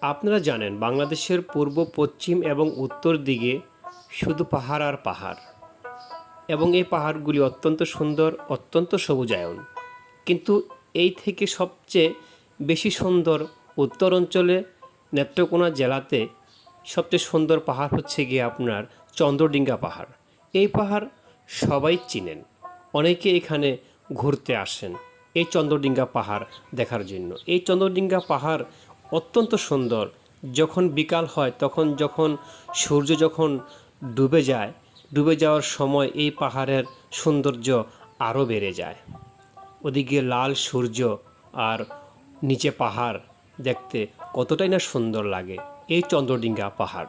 আপনারা জানেন বাংলাদেশের পূর্ব, পশ্চিম এবং উত্তর দিকে শুধু পাহাড় আর পাহাড়। এবং এই পাহাড়গুলি অত্যন্ত সুন্দর, অত্যন্ত সবুজায়ন। কিন্তু এই থেকে সবচেয়ে বেশি সুন্দর উত্তর অঞ্চলে নেত্রকোনা জেলাতে সবচেয়ে সুন্দর পাহাড় হচ্ছে গিয়ে আপনার চন্দ্রডিঙ্গা পাহাড়। এই পাহাড় সবাই চিনেন। অনেকে এখানে ঘুরতে আসেন এই চন্দ্রডিঙ্গা পাহাড় দেখার জন্য। এই চন্দ্রডিঙ্গা পাহাড় অত্যন্ত সুন্দর। যখন বিকাল হয়, তখন যখন সূর্য যখন ডুবে যায়, ডুবে যাওয়ার সময় এই পাহাড়ের সৌন্দর্য আরও বেড়ে যায়। ওদিকে লাল সূর্য আর নিচে পাহাড় দেখতে কতটাই না সুন্দর লাগে। এই চন্দ্রডিঙ্গা পাহাড়।